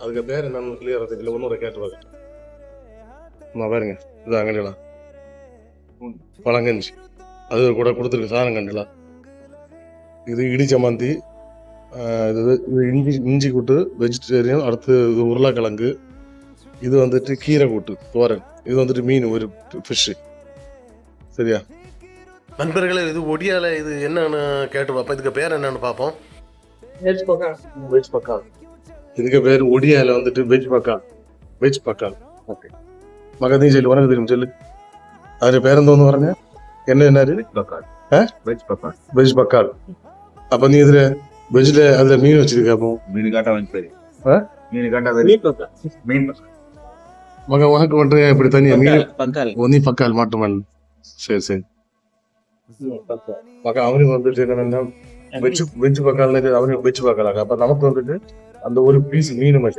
அதுக்கு பேர் என்னன்னு கிளியரா தெரியல ஒன்னொரு கேட்டு பாருங்க அம்மா பாருங்க இது அங்கடிலாம் பழங்கஞ்சி. அது கூட கொடுத்துருக்கு சாதம் கண்டிலா. இது இடி சமாந்தி இது இது இஞ்சி இஞ்சி கூட்டு வெஜிடேரியன் அடுத்து இது உருளைக்கிழங்கு. இது வந்துட்டு கீரை கூட்டு தோரன் இது வந்துட்டு மீன் ஒரு ஃபிஷ்ஷு சரியா? நண்பர்களே இது ஒடியால இது என்னன்னு கேட்டு பார்ப்போம் இதுக்கு பேர் என்னன்னு பார்ப்போம் வெஜ் பக்கால் இதுக்கு பேர் ஒடியால வந்துட்டு வெஜ் பக்கால் வெஜ் பக்கால் ஓகே மகதையும் சொல்லு உனக்கு தெரியும் சொல்லு அது பேர் எந்த ஒன்று வரங்க என்ன என்ன பக்கால் ஆ? வெஜ் பக்கால் வெஜ் பக்கால் அப்ப நீ இதுல வெஜ்ல அதுல மீன் வச்சிருக்க அப்போ மீன் காட்டா வந்து பெரிய ஆ? மீன் காட்டா பெரிய மீன் மக உனக்கு மட்டும் இப்படி தனியா மீன் பக்கால் ஓ, நீ பக்கால் மாட்டுமன் சரி சரி மக அவனுக்கு வந்துட்டு என்னன்னா அந்த ஒரு பீஸ் மீன் மட்டும்